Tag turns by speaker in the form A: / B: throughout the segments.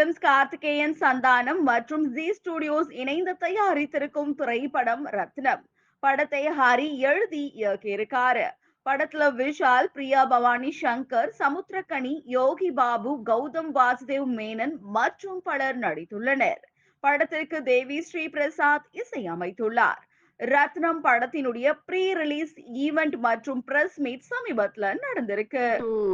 A: Films Karthikeyan Santhanam மற்றும் G studios இணைந்து தயாரித்திருக்கும் திரைப்படம் ரத்னம். படத்தை ஹரி எழுதி இயக்கியிருக்காரு. படத்துல விஷால் பிரியா பவானி சங்கர் சமுத்திரகனி யோகி பாபு கௌதம் வாசுதேவ் மேனன் மற்றும் பலர் நடித்துள்ளனர். படத்திற்கு தேவி ஸ்ரீ பிரசாத் இசையமைத்துள்ளார். ரத்னம் படத்தினுடைய ப்ரீ ரிலீஸ் ஈவெண்ட் மற்றும் பிரஸ் மீட் சமீபத்துல நடந்திருக்கு.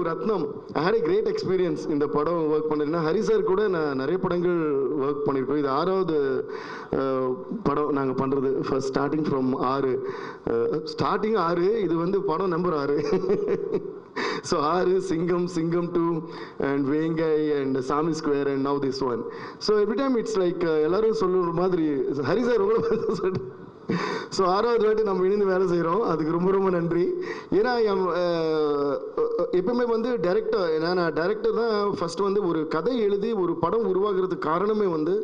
B: Rathnam I had great experience இந்த படம் ஒர்க் பண்ணிருந்தேன் ஹரி சார் கூட நான் நிறைய படங்கள் ஒர்க் பண்ணியிருக்கோம் இது ஆறாவது படம் நாங்கள் பண்ணுறது ஃபர்ஸ்ட் ஸ்டார்டிங் ஃப்ரம் ஆறு. ஸ்டார்டிங் ஆறு இது வந்து படம் நம்பர் ஆறு. ஸோ ஆறு Singam Singam two and Vengai and Saamy square and now this one so every time it's like எல்லாரும் சொல்லுற மாதிரி ஹரி சார் உங்களை ஸோ ஆறாவது வாட்டி நம்ம இணைந்து வேலை செய்கிறோம் அதுக்கு ரொம்ப ரொம்ப நன்றி. ஏன்னா எப்பவுமே வந்து டைரக்டர் ஏன்னா நான் டைரக்டர் தான் ஃபர்ஸ்ட் வந்து ஒரு கதை எழுதி ஒரு படம் உருவாகிறதுக்கு காரணமே வந்து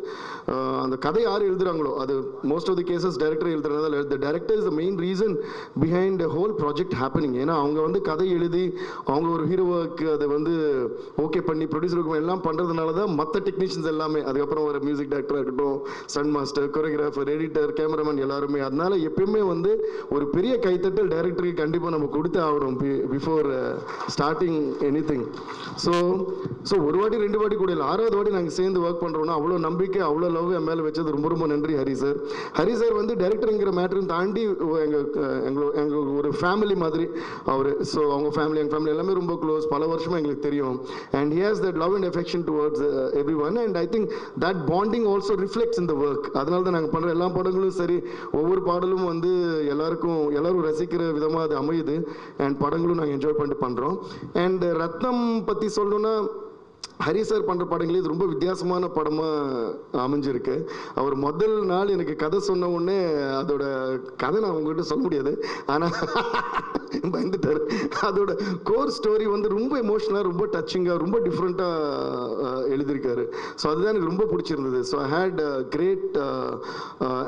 B: அந்த கதை யார் எழுதுறாங்களோ அது most of the cases director எழுதுறதுனால எழுது director is the main reason behind whole project happening ஏன்னா அவங்க வந்து கதை எழுதி அவங்க ஒரு ஹீரோவுக்கு அதை வந்து ஓகே பண்ணி ப்ரொடியூசருக்கு எல்லாம் பண்ணுறதுனால தான் மற்ற டெக்னீஷியன்ஸ் எல்லாமே அதுக்கப்புறம் ஒரு மியூசிக் டைரக்டராக இருக்கட்டும் சன் மாஸ்டர் கொரியோகிராஃபர் எடிட்டர் கேமராமேன் எல்லாருமே அதனால எப்பயுமே வந்து ஒரு பெரிய கைத்தட்டல் டைரக்டருக்கு கண்டிப்பாக நம்ம கொடுத்து ஆகணும் before starting anything so so ஒரு வாட்டி ரெண்டு வாட்டி கூட இல்லை. ஆறாவது வாட்டி நாங்கள் சேர்ந்து ஒர்க் பண்ணுறோம்னா அவ்வளோ நம்பிக்கை அவ்வளோ லவ் என் மேலே வச்சது ரொம்ப ரொம்ப நன்றி ஹரி சார் ஹரி சார் வந்து டைரக்டருங்கிற மேட்டரும் தாண்டி எங்கள் எங்களுக்கு எங்கள் ஒரு ஃபேமிலி மாதிரி அவர். ஸோ அவங்க ஃபேமிலி எங்கள் ஃபேமிலி எல்லாமே ரொம்ப க்ளோஸ் பல வருஷமாக எங்களுக்கு தெரியும். And has that love and affection towards everyone and I think that bonding also reflects இந்த ஒர்க் அதனால தான் நாங்கள் பண்ணுற எல்லா படங்களும் சரி ஒவ்வொரு பாடலும் வந்து எல்லாருக்கும் எல்லாரும் ரசிக்கிற விதமாக அது அமையுது. அண்ட் படங்களும் நாங்கள் என்ஜாய் பண்ணிட்டு பண்ணுறோம் அண்ட் ரத்னம் பற்றி சொல்லணும்னா ஹரி சார் பண்ணுற படங்களே இது ரொம்ப வித்தியாசமான படமாக அமைஞ்சிருக்கு. அவர் முதல் நாள் எனக்கு கதை சொன்ன உடனே அதோட கதை நான் உங்ககிட்ட சொல்ல முடியாது. ஆனால் பயந்துட்டார். அதோட கோர் ஸ்டோரி வந்து ரொம்ப எமோஷனலாக ரொம்ப டச்சிங்காக ரொம்ப டிஃப்ரெண்ட்டாக எழுதியிருக்காரு. ஸோ அதுதான் எனக்கு ரொம்ப பிடிச்சிருந்தது. So I had great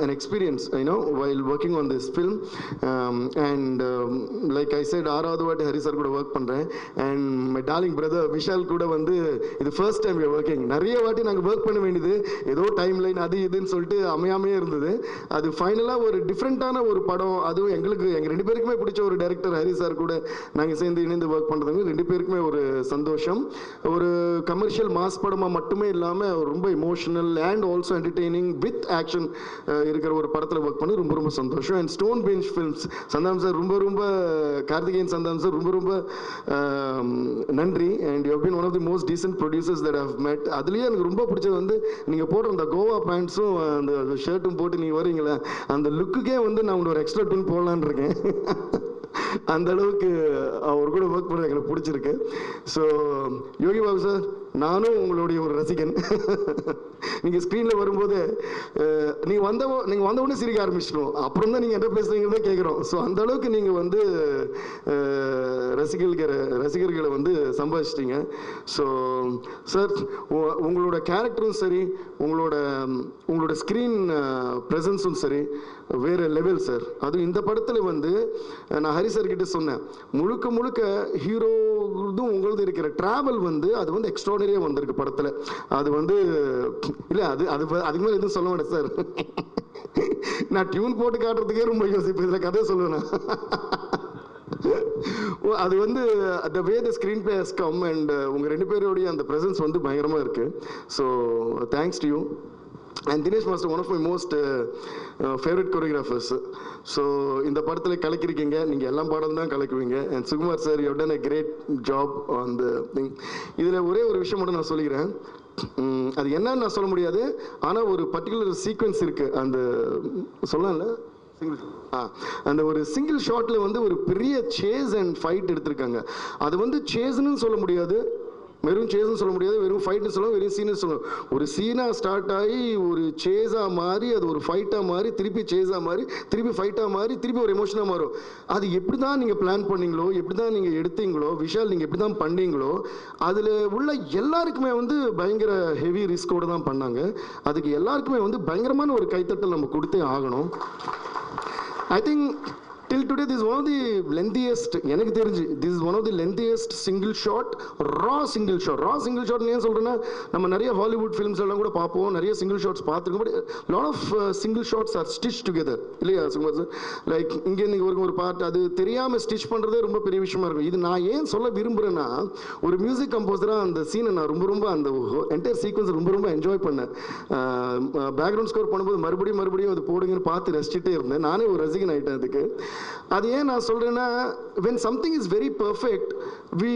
B: an experience I know while working on this film. Um, like I um, like ஆறாவது வாட்டி ஹரி சார் கூட ஒர்க் பண்ணுறேன் and my darling brother Vishal கூட வந்து இது ஃபர்ஸ்ட் டைம் ஒர்க்கிங் நிறைய வாட்டி நாங்கள் ஒர்க் பண்ண வேண்டியது ஏதோ டைம் லைன் அது இதுன்னு சொல்லிட்டு அமையாமையே இருந்தது. அது ஃபைனலாக ஒரு டிஃப்ரெண்ட்டான ஒரு படம். அதுவும் எங்களுக்கு எங்கள் ரெண்டு பேருக்குமே பிடிச்ச ஒரு டைரக்டர் ஹரி சார் கூட நாங்கள் சேர்ந்து இணைந்து ஒர்க் பண்ணுறதுங்க ரெண்டு பேருக்குமே ஒரு சந்தோஷம். ஒரு கமர்ஷியல் மாஸ் படமாக மட்டுமே இல்லாமல் ரொம்ப emotional and also entertaining with action இருக்கிற ஒரு படத்தில் ஒர்க் பண்ணி ரொம்ப ரொம்ப சந்தோஷம். And Stone Bench Films Santham sir ரொம்ப ரொம்ப கார்த்திகேயன் சந்தாம் சார் ரொம்ப ரொம்ப நன்றி. And you been one of the most decent producers that have met அதுலேயே எனக்கு ரொம்ப பிடிச்சது வந்து நீங்கள் போடுற அந்த கோவா பேண்ட்ஸும் அந்த ஷர்ட்டும் போட்டு நீங்கள் வரீங்களே அந்த லுக்குக்கே வந்து நான் உங்களுக்கு ஒரு எக்ஸ்ட்ரா பின் போடலான்னு இருக்கேன். அந்த அளவுக்கு அவர் கூட ஒர்க் பண்ணுறது எனக்கு பிடிச்சிருக்கு. ஸோ யோகி பாபு சார் நானும் உங்களுடைய ஒரு ரசிகன். நீங்கள் ஸ்க்ரீனில் வரும்போது நீங்கள் வந்த நீங்கள் வந்த உடனே சிரிக்க ஆரம்பிச்சிடும் அப்புறம் தான் நீங்கள் என்ன பேசுகிறீங்கன்னு தான் கேட்குறோம் ஸோ அந்த அளவுக்கு நீங்கள் வந்து ரசிகர்கள் ரசிகர்களை வந்து சம்பாதிச்சிட்டிங்க. ஸோ சார் உங்களோட கேரக்டரும் சரி உங்களோட உங்களோட ஸ்க்ரீன் ப்ரெசன்ஸும் சரி வேறு லெவல் சார் அதுவும் இந்த படத்தில் வந்து நான் ஹரி சார் கிட்டே சொன்னேன். முழுக்க முழுக்க ஹீரோதும் உங்களது இருக்கிற ட்ராவல் வந்து அது வந்து எக்ஸ்ட்ராடனரியாக வந்திருக்கு படத்தில். அது வந்து இல்லை அது அது அதுக்கு மேலே எதுவும் சொல்ல மாட்டேன் சார். நான் டியூன் போட்டு காட்டுறதுக்கே ரொம்ப யோசிப்பேன். இதில் கதை சொல்லுவேன் ஓ, அது வந்து the way the screenplay has come and உங்கள் ரெண்டு பேருடைய அந்த ப்ரெசன்ஸ் வந்து பயங்கரமாக இருக்குது so thanks to you and Dinesh master one of my most favourite choreographers so இந்த படத்தில் கலக்கிருக்கீங்க. நீங்கள் எல்லா பாடலும் தான் கலக்குவீங்க. And Sukumar sir you done a great job on the thing இதில் ஒரே ஒரு விஷயம் மட்டும் நான் சொல்லிக்கிறேன். அது என்னன்னு நான் சொல்ல முடியாது. ஆனால் ஒரு பர்டிகுலர் சீக்வன்ஸ் இருக்குது அந்த சொல்லலாம்ல? சிங்கிள் ஆ அந்த ஒரு சிங்கிள் ஷாட்டில் வந்து ஒரு பெரிய சேஸ் அண்ட் ஃபைட் எடுத்திருக்காங்க. அது வந்து சேஸ்னு சொல்ல முடியாது. வெறும் சேஸ்னு சொல்ல முடியாது வெறும் ஃபைட்னு சொல்லலாம் வெறும் சீனு சொல்லலாம் ஒரு சீனாக ஸ்டார்ட் ஆகி ஒரு சேஸாக மாறி அது ஒரு ஃபைட்டாக மாறி திருப்பி சேஸாக மாறி திருப்பி ஃபைட்டாக மாறி திருப்பி ஒரு எமோஷனாக மாறும். அது எப்படி தான் நீங்கள் பிளான் பண்ணீங்களோ எப்படி தான் நீங்கள் எடுத்தீங்களோ விஷால் நீங்கள் எப்படி தான் பண்ணீங்களோ அதில் உள்ள எல்லாருக்குமே வந்து பயங்கர ஹெவி ரிஸ்கோடு தான் பண்ணாங்க. அதுக்கு எல்லாருக்குமே வந்து பயங்கரமான ஒரு கைத்தட்டல் நம்ம கொடுத்தே ஆகணும். I think till today this one of the lengthiest எனக்கு தெரிஞ்சு this is one of the lengthiest single shot raw single shot raw single shot ஏன் சொல்கிறேன்னா நம்ம நிறைய ஹாலிவுட் ஃபிலிம்ஸ் எல்லாம் கூட பார்ப்போம் நிறைய சிங்கிள் ஷாட்ஸ் பார்த்துருக்கோம் but lot of single shots are stitch together இல்லையா சுகுமார் சார்? லைக் இங்கே நீங்கள் ஒரு ஒரு பாட்டு அது தெரியாமல் ஸ்டிச் பண்ணுறதே ரொம்ப பெரிய விஷயமா இருக்கும். இது நான் ஏன் சொல்ல விரும்புகிறேன்னா ஒரு மியூசிக் கம்போசராக அந்த சீனை நான் ரொம்ப ரொம்ப அந்த என்டையர் சீக்வன்ஸ் ரொம்ப ரொம்ப என்ஜாய் பண்ணேன். பேக்ரவுண்ட் ஸ்கோர் பண்ணும்போது மறுபடியும் மறுபடியும் அது போடுங்கன்னு பார்த்து ரசிச்சுட்டே இருந்தேன். நானே ஒரு ரசிகன் ஆகிட்டேன் அதுக்கு. அது ஏன் நான் சொல்கிறேன்னா when something is very perfect we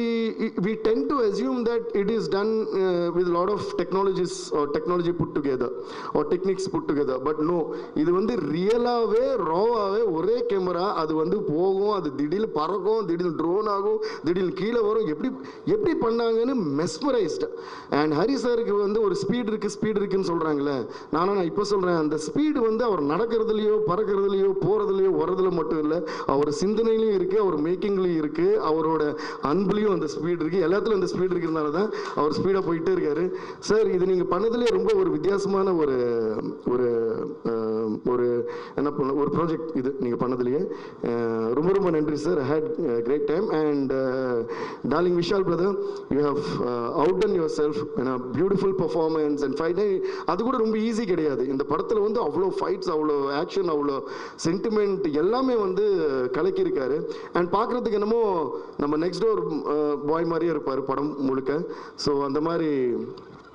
B: we tend to is that it is done with lot of technologies technology put together or techniques put together. But no இது வந்து ரியலாகவே ராவாகவே ஒரே கேமரா அது வந்து போகும் அது திடீர்னு பறக்கும் திடீர்னு ட்ரோன் ஆகும் திடீர்னு கீழே வரும். எப்படி எப்படி பண்ணாங்கன்னு மெஸ்மரைஸ்டு அண்ட் ஹரி சாருக்கு வந்து ஒரு ஸ்பீட் இருக்குது ஸ்பீட் இருக்குன்னு சொல்கிறாங்களே நானும் நான் இப்போ சொல்கிறேன் அந்த ஸ்பீடு வந்து அவர் நடக்கிறதுலையோ பறக்கிறதுலையோ போகிறதுலையோ வர்றதுல மட்டும் இல்லை. அவர் சிந்தனையிலையும் இருக்குது அவர் மேக்கிங்லேயும் இருக்குது அவரோட அன்புலையும் அந்த ஸ்பீட் இருக்குது எல்லாத்துலையும் அந்த ஸ்பீட் இருக்கிறதுனால தான் அவர் ஸ்பீடாக போயிட்டே இருக்காரு. சார் இது நீங்கள் பண்ணதுலேயே ரொம்ப ஒரு வித்தியாசமான ஒரு ஒரு ஒரு என்ன பண்ண ஒரு ப்ராஜெக்ட் இது நீங்கள் பண்ணதுலேயே. ரொம்ப ரொம்ப நன்றி sir had great time and darling Vishal brother you have outdone yourself beautiful performance and fight அது கூட ரொம்ப ஈஸி கிடையாது. இந்த படத்தில் வந்து அவ்வளோ ஃபைட்ஸ் அவ்வளோ ஆக்ஷன் அவ்வளோ சென்டிமெண்ட் எல்லாமே வந்து கலக்கியிருக்காரு. அண்ட் பார்க்குறதுக்கு என்னமோ நம்ம நெக்ஸ்ட் டோர் பாய் மாதிரியே இருப்பார் படம் முழுக்க. ஸோ அந்த மாதிரி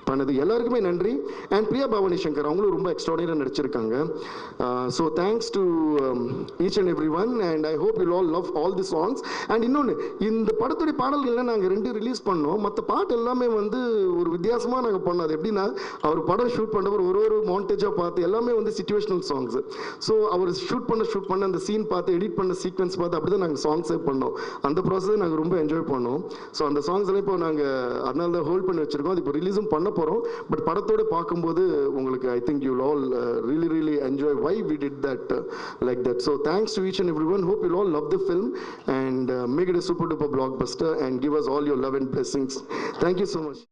B: பண்ணது. எல்லாருக்குமே நன்றி. அண்ட் பிரியா பவானி சங்கர் அவங்களும் ரொம்ப எக்ஸ்ட்ராடினரியாக நடிச்சிருக்காங்க. So thanks to each and everyone and I hope you all love all the songs and இன்னொன்று இந்த படத்துடைய பாடல்கள்லாம் நாங்கள் ரெண்டு ரிலீஸ் பண்ணோம். மற்ற பாட்டு எல்லாமே வந்து ஒரு வித்தியாசமாக நாங்கள் பண்ணோம். அது எப்படின்னா அவர் படம் ஷூட் பண்ணவர் ஒரு ஒரு மாண்டேஜாக பார்த்து எல்லாமே வந்து சுச்சுவேஷனல் சாங்ஸ் ஸோ அவர் ஷூட் பண்ண ஷூட் பண்ண அந்த சீன் பார்த்து எடிட் பண்ண சீக்வன்ஸ் பார்த்து அப்படி தான் நாங்கள் சாங்ஸே பண்ணோம். அந்த ப்ராசஸை நாங்கள் ரொம்ப என்ஜாய் பண்ணோம். ஸோ அந்த சாங்ஸ் எல்லாம் இப்போ நாங்கள் அதனால தான் ஹோல்ட் பண்ணி வச்சுருக்கோம். அது இப்போ ரிலீஸும் பண்ண போகிறோம் பட் படத்தோடு பார்க்கும்போது உங்களுக்கு I think you all really really enjoy why we did that like that so thanks to each and everyone hope you all love the film and make it a super duper blockbuster and give us all your love and blessings thank you so much